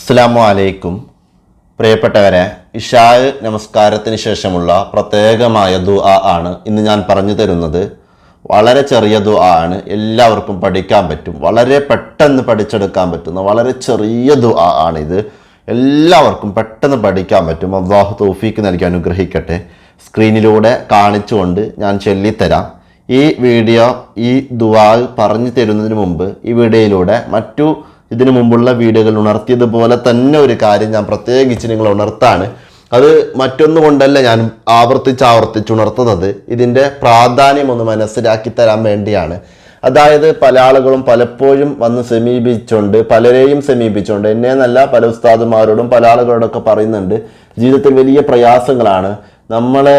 അസ്സാമു അലൈക്കും. പ്രിയപ്പെട്ടവരെ ഇഷായ് നമസ്കാരത്തിന് ശേഷമുള്ള പ്രത്യേകമായ ദുആ ആണ് ഇന്ന് ഞാൻ പറഞ്ഞു തരുന്നത്. വളരെ ചെറിയ ദുആ ആണ്. എല്ലാവർക്കും പഠിക്കാൻ പറ്റും. വളരെ പെട്ടെന്ന് പഠിച്ചെടുക്കാൻ പറ്റുന്ന വളരെ ചെറിയ ദുആ ആണിത്. എല്ലാവർക്കും പെട്ടെന്ന് പഠിക്കാൻ പറ്റും. അള്ളാഹു തോഫീക്ക് നൽകി അനുഗ്രഹിക്കട്ടെ. സ്ക്രീനിലൂടെ കാണിച്ചുകൊണ്ട് ഞാൻ ചൊല്ലിത്തരാം. ഈ വീഡിയോ ഈ ദുആ പറഞ്ഞു തരുന്നതിന് മുമ്പ് ഈ വീഡിയോയിലൂടെ മറ്റു ഇതിനു മുമ്പുള്ള വീഡിയോകൾ ഉണർത്തിയതുപോലെ തന്നെ ഒരു കാര്യം ഞാൻ പ്രത്യേകിച്ച് നിങ്ങൾ ഉണർത്താണ്. അത് മറ്റൊന്നുകൊണ്ടല്ല ഞാൻ ആവർത്തിച്ച് ആവർത്തിച്ച് ഉണർത്തുന്നത്. ഇതിന്റെ പ്രാധാന്യം ഒന്ന് മനസ്സിലാക്കി തരാൻ വേണ്ടിയാണ്. അതായത് പല ആളുകളും പലപ്പോഴും വന്ന് സമീപിച്ചുകൊണ്ട് പലരെയും സമീപിച്ചുകൊണ്ട് എന്നെ എന്നല്ല പല ഉസ്താദുമാരോടും പല ആളുകളോടൊക്കെ പറയുന്നുണ്ട് ജീവിതത്തിൽ വലിയ പ്രയാസങ്ങളാണ്. നമ്മളെ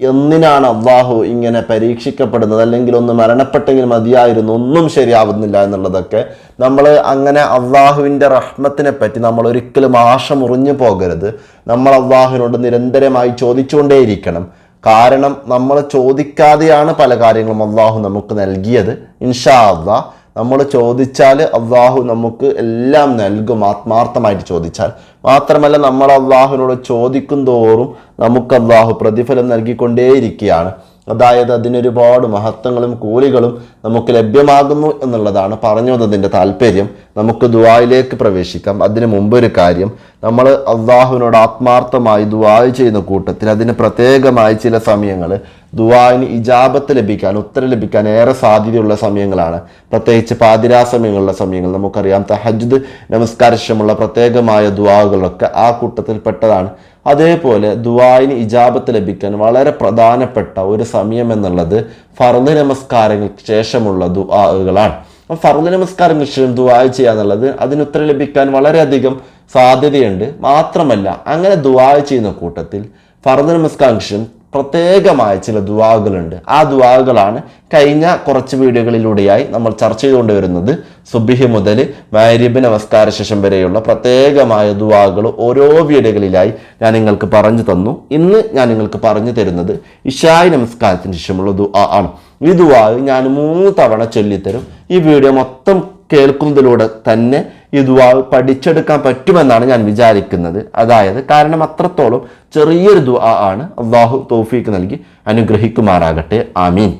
എന്തിനാണ് അള്ളാഹു ഇങ്ങനെ പരീക്ഷിക്കപ്പെടുന്നത്? അല്ലെങ്കിൽ ഒന്ന് മരണപ്പെട്ടെങ്കിൽ മതിയായിരുന്നു ഒന്നും ശരിയാവുന്നില്ല എന്നുള്ളതൊക്കെ നമ്മൾ അങ്ങനെ അള്ളാഹുവിന്റെ റഹ്മത്തിനെ പറ്റി നമ്മൾ ഒരിക്കലും ആശ മുറിഞ്ഞു പോകരുത്. നമ്മൾ അള്ളാഹുവിനോട് നിരന്തരമായി ചോദിച്ചുകൊണ്ടേയിരിക്കണം. കാരണം നമ്മൾ ചോദിക്കാതെയാണ് പല കാര്യങ്ങളും അള്ളാഹു നമുക്ക് നൽകിയത്. ഇൻഷാ അള്ളാഹ് നമ്മൾ ചോദിച്ചാൽ അള്ളാഹു നമുക്ക് എല്ലാം നൽകും ആത്മാർത്ഥമായിട്ട് ചോദിച്ചാൽ. മാത്രമല്ല നമ്മൾ അള്ളാഹുവിനോട് ചോദിക്കും തോറും നമുക്ക് അള്ളാഹു പ്രതിഫലം നൽകിക്കൊണ്ടേയിരിക്കുകയാണ്. അതായത് അതിനൊരുപാട് മഹത്വങ്ങളും കൂലികളും നമുക്ക് ലഭ്യമാകുന്നു എന്നുള്ളതാണ് പറഞ്ഞു വന്നതിന്റെ താല്പര്യം. നമുക്ക് ദുവായിലേക്ക് പ്രവേശിക്കാം. അതിന് മുമ്പ് ഒരു കാര്യം നമ്മൾ അള്ളാഹുവിനോട് ആത്മാർത്ഥമായി ദുവായ് ചെയ്യുന്ന കൂട്ടത്തിൽ അതിന് പ്രത്യേകമായി ചില സമയങ്ങൾ ദുവായിന് ഇജാബത്ത് ലഭിക്കാൻ ഉത്തരം ലഭിക്കാൻ ഏറെ സാധ്യതയുള്ള സമയങ്ങളാണ്. പ്രത്യേകിച്ച് പാതിരാ സമയങ്ങളുള്ള സമയങ്ങൾ. നമുക്കറിയാം തഹജ്ജുദ് നമസ്കാരശമുള്ള പ്രത്യേകമായ ദുവാകളൊക്കെ ആ കൂട്ടത്തിൽ പെട്ടതാണ് അതേപോലെ ദുവായിന് ഇജാബത്ത് ലഭിക്കാൻ വളരെ പ്രധാനപ്പെട്ട ഒരു സമയം എന്നുള്ളത് ഫർദ് നമസ്കാരങ്ങൾക്ക് ശേഷമുള്ള ദുആകളാണ് അപ്പം ഫർദ് നമസ്കാരങ്ങൾക്ക് ശേഷം ദുആ ചെയ്യുക എന്നുള്ളത് അതിന് ഉത്തരം ലഭിക്കാൻ വളരെയധികം സാധ്യതയുണ്ട്. മാത്രമല്ല അങ്ങനെ ദുആ ചെയ്യുന്ന കൂട്ടത്തിൽ ഫർദ് നമസ്കാരം ശേഷം പ്രത്യേകമായ ചില ദുവാകളുണ്ട് ആ ദുവാകളാണ് കഴിഞ്ഞ കുറച്ച് വീഡിയോകളിലൂടെയായി നമ്മൾ ചർച്ച ചെയ്തുകൊണ്ട് വരുന്നത്. സുബിഹി മുതൽ മാരിബ് നമസ്കാര ശേഷം വരെയുള്ള പ്രത്യേകമായ ദുവാകൾ ഓരോ വീഡിയോകളിലായി ഞാൻ നിങ്ങൾക്ക് പറഞ്ഞു തന്നു. ഇന്ന് ഞാൻ നിങ്ങൾക്ക് പറഞ്ഞു തരുന്നത് ഇഷായി നമസ്കാരത്തിന് ശേഷമുള്ള ദുആ ആണ്. ഈ ദുആ ഞാൻ മൂന്ന് തവണ ചൊല്ലിത്തരും. ഈ വീഡിയോ മൊത്തം കേൾക്കുന്നതിലൂടെ തന്നെ ഈ ദുആ പഠിച്ചെടുക്കാൻ പറ്റുമെന്നാണ് ഞാൻ വിചാരിക്കുന്നത്. അതായത് കാരണം അത്രത്തോളം ചെറിയൊരു ദുആ ആണ് അള്ളാഹു തോഫീക്ക് നൽകി അനുഗ്രഹിക്കുമാറാകട്ടെ. ആമീൻ.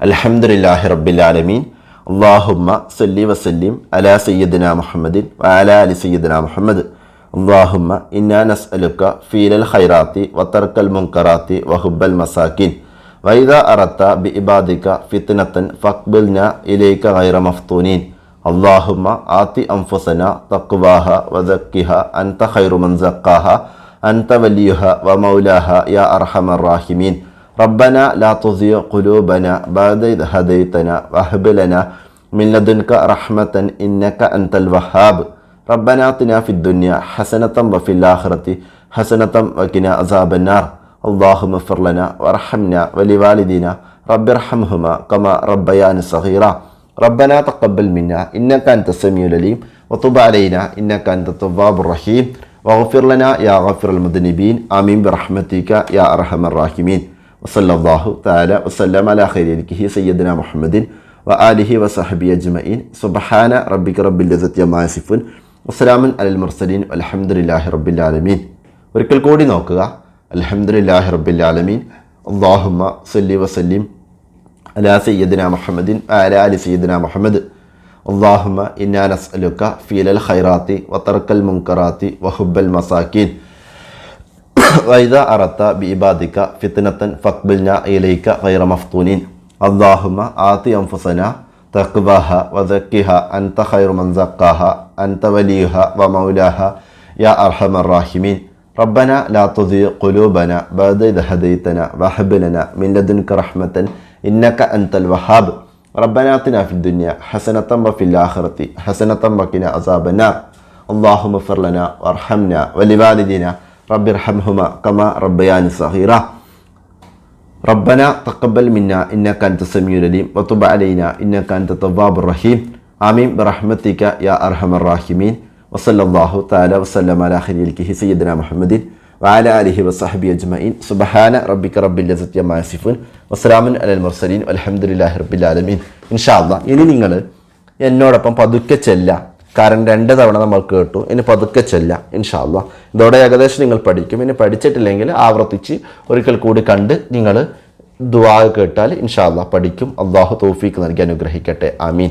അലഹമുല്ലാഹി റബ്ബിലാലമീൻ അള്ളാഹുമ്മ സല്ലി വസല്ലിം അലാ സയ്യിദിന മുഹമ്മദിൻ വഅലാ അലി സയ്യിദിന മുഹമ്മദ്. അള്ളാഹുമ്മ ഇന്നാ നസ്അലുക്ക ഫീലൽ ഖൈറാത്തി വത്തർക്കൽ മുൻകറാത്തി വഹുബൽ മസാക്കിൻ വൈദ അറത്ത ബി ഇബാദിക ഫിത്നത്തൻ ഫക്ബിൽന ഇലൈക ഹൈറ മഫ്തൂനീൻ. اللهم آت أنفسنا تقواها وزكها أنت خير من زكاها أنت وليها ومولاها يا أرحم الراحمين ربنا لا تزغ قلوبنا بعد إذ هديتنا وهب لنا من لدنك رحمة إنك أنت الوهاب ربنا آتنا في الدنيا حسنة وفي الآخرة حسنة وقنا عذاب النار اللهم اغفر لنا وارحمنا ولوالدينا رب ارحمهما كما ربياني صغيرا ربنا تقبل منا إنك أنت السميع العليم وتب علينا إنك أنت التواب الرحيم واغفر لنا يا غفر المذنبين آمين برحمتك يا أرحم الراحمين وصلى الله تعالى وسلم على خير خلقه سيدنا محمد وآله وصحبه أجمعين سبحان ربك رب العزة عما يصفون وسلام على المرسلين والحمد لله رب العالمين ഒരിക്കൽ കൂടി നോക്കുക അൽഹംദുലില്ലാഹി റബ്ബിൽ ആലമീൻ അള്ളാഹുമ്മ സല്ലി വസല്ലിം على سيدنا محمد وعلى آل سيدنا محمد اللهم إنا نسألك فيل الخيرات وترك المنكرات وحب المساكين وإذا أردت بإبادك فتنة فاقبلنا إليك غير مفتونين اللهم آتي أنفسنا تقباها وزكها أنت خير من زكاها أنت وليها ومولاها يا أرحم الراحمين ربنا لا تضيق قلوبنا بعد إذا هديتنا وهب لنا من لدنك رحمة إنك أنت الوهاب. ربنا آتنا في الدنيا حسنة وفي الآخرة حسنة وقنا عذاب النار. اللهم اغفر لنا وارحمنا ولوالدينا. رب ارحمهما كما ربياني صغيرا. ربنا تقبل منا. إنك أنت السميع العليم. وتب علينا. إنك أنت التواب الرحيم. آمين. برحمتك يا أرحم الراحمين. وصلى الله تعالى وسلم على خير سيدنا محمد. വാല അലിഹി വസഹബി അജ്മൈൻ സുബഹാന റബ്ബിക്ക റബ്ബിൽ മാസിഫുൻ അലൽ മുർസലീൻ. അലഹമുല്ലാഹി റബ്ബിൽ ആലമീൻ. ഇൻഷാല്ല ഇനി നിങ്ങൾ എന്നോടൊപ്പം പതുക്കെ ചെല്ല. കാരണം രണ്ട് തവണ നമ്മൾ കേട്ടു ഇനി പതുക്കെ ചെല്ല. ഇൻഷാല്ല ഇതോടെ ഏകദേശം നിങ്ങൾ പഠിക്കും. ഇനി പഠിച്ചിട്ടില്ലെങ്കിൽ ആവർത്തിച്ച് ഒരിക്കൽ കൂടി കണ്ട് നിങ്ങൾ ദുവാ കേട്ടാൽ ഇൻഷാല്ല പഠിക്കും. അള്ളാഹു തോഫീക്ക് നൽകി അനുഗ്രഹിക്കട്ടെ. ആമീൻ.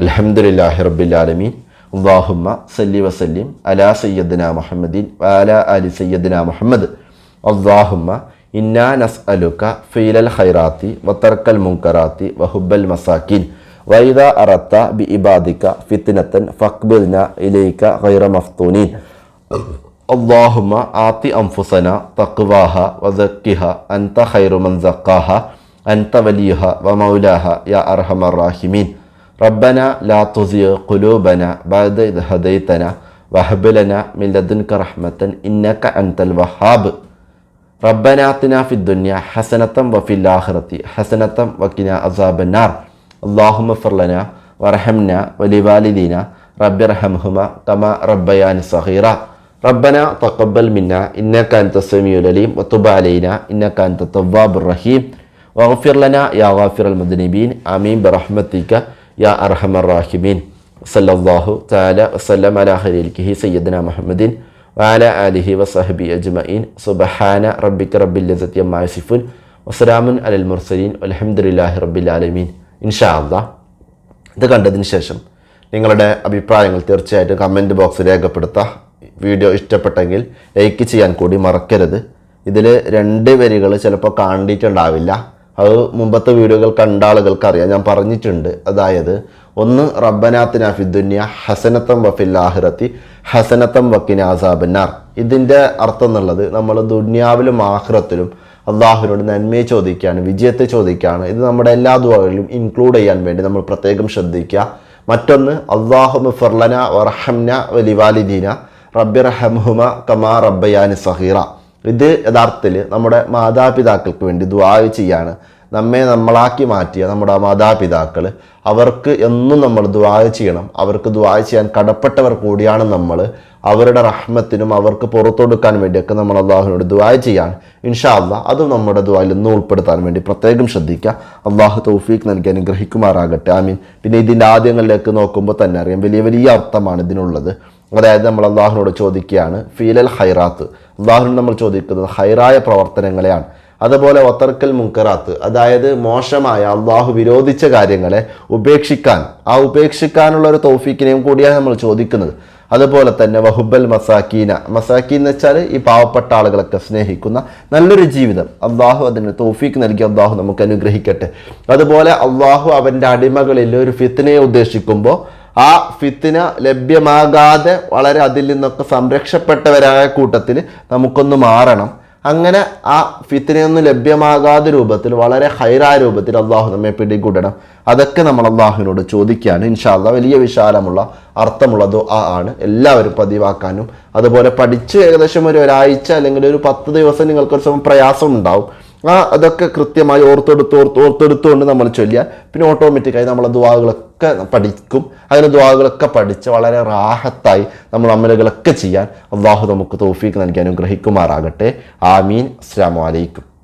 അലഹമുല്ലാഹി റബ്ബിൽ ആലമീൻ. അള്ളാഹുമ്മ സല്ലി വസല്ലിം അലാ സയ്യദ്ന മുഹമ്മദീൻ വാല അലി സയ്യദ്ന മുഹമ്മദ് അള്ളാഹുമ്മ ഇന്നാ നസ്അലുക ഫീലൽ ഖൈറാത്തി വതർക്കൽ മുൻകറാത്തി വഹുബൽ മസാക്കിൻ വൈദ അറത്ത ബി ഇബാദിക ഫിത്നത്തൻ ഫക്ബിൽന ഇലൈക ഖൈറ മഫ്തൂനീൻ اللهم آت أنفسنا تقواها وزكها أنت خير من زكاها أنت وليها ومولاها يا أرحم الراحمين ربنا لا تزغ قلوبنا بعد إذ هديتنا وهب لنا من لدنك رحمة إنك أنت الوهاب. ربنا آتنا في الدنيا حسنة وفي الآخرة حسنة وقنا عذاب النار. اللهم اغفر لنا وارحمنا ولوالدينا. رب ارحمهما كما ربياني صغيرا. ربنا تقبل منا. إنك أنت السميع العليم. وتب علينا. إنك أنت التواب الرحيم. واغفر لنا يا غافر المذنبين. آمين. برحمتك. യാ അർഹമർ റാഹിമീൻ സല്ലാഹു താല വസ്ലം അലാഹലിഖി സയ്യദ്ന മുഹമ്മദീൻ വാല അലിഹി വസഹബി അജ്മീൻ സുബഹാന റബ്ബിക്ക് റബ്ബില്ലസത്തി മാസിഫുൻ വസ്സലാമുൻ അലൽ മുർസലീൻ. അലഹമുല്ലാഹി റബ്ബിൽ ആലമീൻ. ഇൻഷാ അള്ളാ ഇത് കണ്ടതിന് ശേഷം നിങ്ങളുടെ അഭിപ്രായങ്ങൾ തീർച്ചയായിട്ടും കമന്റ് ബോക്സിൽ രേഖപ്പെടുത്താം. വീഡിയോ ഇഷ്ടപ്പെട്ടെങ്കിൽ ലൈക്ക് ചെയ്യാൻ കൂടി മറക്കരുത്. ഇതിൽ രണ്ട് വരികൾ ചിലപ്പോൾ കാണിയിട്ടുണ്ടാവില്ല. അത് മുമ്പത്തെ വീഡിയോകൾ കണ്ട ആളുകൾക്ക് അറിയാം. ഞാൻ പറഞ്ഞിട്ടുണ്ട്. അതായത് ഒന്ന് റബ്ബനാത്തിന ഫിദ്ദുന്യ ഹസനത്തം വഫിൽ ആഹിറത്തി ഹസനത്തം വക്കിൻ ആസാബന്നാർ ഇതിന്റെ അർത്ഥം എന്നുള്ളത് നമ്മൾ ദുന്യാവിലും ആഹ്റത്തിലും അള്ളാഹുവിനോട് നന്മയെ ചോദിക്കുകയാണ് വിജയത്തെ ചോദിക്കുകയാണ് ഇത് നമ്മുടെ എല്ലാ ദുവകളിലും ഇൻക്ലൂഡ് ചെയ്യാൻ വേണ്ടി നമ്മൾ പ്രത്യേകം ശ്രദ്ധിക്കുക. മറ്റൊന്ന് അള്ളാഹു ഫർലന വറഹംന വലിവാലിദീന റബ്ബിറഹംഹുമ കമാ റബ്ബയാനി സഹീറ ഇത് യഥാർത്ഥത്തിൽ നമ്മുടെ മാതാപിതാക്കൾക്ക് വേണ്ടി ദുആ ചെയ്യാണ് നമ്മെ നമ്മളാക്കി മാറ്റിയ നമ്മുടെ മാതാപിതാക്കൾ അവർക്ക് എന്നും നമ്മൾ ദുആ ചെയ്യണം. അവർക്ക് ദുആ ചെയ്യാൻ കടപ്പെട്ടവർ കൂടിയാണ് നമ്മൾ. അവരുടെ റഹ്മത്തിനും അവർക്ക് പുറത്തു കൊടുക്കാൻ വേണ്ടിയൊക്കെ നമ്മൾ അള്ളാഹുവിനോട് ദുആ ചെയ്യാണ് ഇൻഷാ അള്ളാഹ് അതും നമ്മുടെ ദ്വായിൽ ഇന്ന് ഉൾപ്പെടുത്താൻ വേണ്ടി പ്രത്യേകം ശ്രദ്ധിക്കുക. അള്ളാഹു തൗഫീഖ് നൽകി അനുഗ്രഹിക്കുമാറാകട്ടെ. ആമീൻ. പിന്നെ ഇതിന്റെ ആദ്യങ്ങളിലേക്ക് നോക്കുമ്പോൾ തന്നെ അറിയാം വലിയ വലിയ അർത്ഥമാണ് ഇതിനുള്ളത്. അതായത് നമ്മൾ അള്ളാഹുനോട് ചോദിക്കുകയാണ് ഫീലൽ ഹൈറാത്ത് അള്ളാഹുനോട് നമ്മൾ ചോദിക്കുന്നത് ഹൈറായ പ്രവർത്തനങ്ങളെയാണ്. അതുപോലെ ഒത്തർക്കൽ മുങ്കറാത്ത് അതായത് മോശമായ അള്ളാഹു വിരോധിച്ച കാര്യങ്ങളെ ഉപേക്ഷിക്കാൻ. ആ ഉപേക്ഷിക്കാനുള്ള ഒരു തൗഫീക്കിനെയും കൂടിയാണ് നമ്മൾ ചോദിക്കുന്നത്. അതുപോലെ തന്നെ വഹുബൽ മസാക്കീന. മസാക്കീൻ എന്ന് വെച്ചാൽ ഈ പാവപ്പെട്ട ആളുകളൊക്കെ സ്നേഹിക്കുന്ന നല്ലൊരു ജീവിതം. അള്ളാഹു അതിന് തോഫീക്ക് നൽകി അള്ളാഹു നമുക്ക് അനുഗ്രഹിക്കട്ടെ. അതുപോലെ അള്ളാഹു അവന്റെ അടിമകളിൽ ഒരു ഫിത്തിനെ ഉദ്ദേശിക്കുമ്പോൾ ആ ഫിത്തിന ലഭ്യമാകാതെ വളരെ അതിൽ നിന്നൊക്കെ സംരക്ഷപ്പെട്ടവരായ കൂട്ടത്തിൽ നമുക്കൊന്ന് മാറണം. അങ്ങനെ ആ ഫിത്തിനെയൊന്നും ലഭ്യമാകാതെ രൂപത്തിൽ വളരെ ഹൈറായ രൂപത്തിൽ അള്ളാഹു നമ്മെ പിടികൂടണം. അതൊക്കെ നമ്മൾ അള്ളാഹുവിനോട് ചോദിക്കുകയാണ്. ഇൻഷാല്ല വലിയ വിശാലമുള്ള അർത്ഥമുള്ളതോ ആ ആണ്. എല്ലാവരും പതിവാക്കാനും അതുപോലെ പഠിച്ച് ഏകദേശം ഒരു ഒരാഴ്ച അല്ലെങ്കിൽ ഒരു പത്ത് ദിവസം നിങ്ങൾക്കൊരു സമയം പ്രയാസം ഉണ്ടാവും ആ അതൊക്കെ കൃത്യമായി ഓർത്തെടുത്ത് ഓർത്ത് ഓർത്തെടുത്തുകൊണ്ട് നമ്മൾ ചൊല്ലിയാൽ പിന്നെ ഓട്ടോമാറ്റിക്കായി നമ്മൾ ദുവാകളൊക്കെ പഠിക്കും. അങ്ങനെ ദുവാകളൊക്കെ പഠിച്ച് വളരെ റാഹത്തായി നമ്മൾ അമലുകളൊക്കെ ചെയ്യാൻ അള്ളാഹു നമുക്ക് തോഫീക്ക് നൽകി അനുഗ്രഹിക്കുമാറാകട്ടെ. ആമീൻ. അസ്സാം വലൈക്കും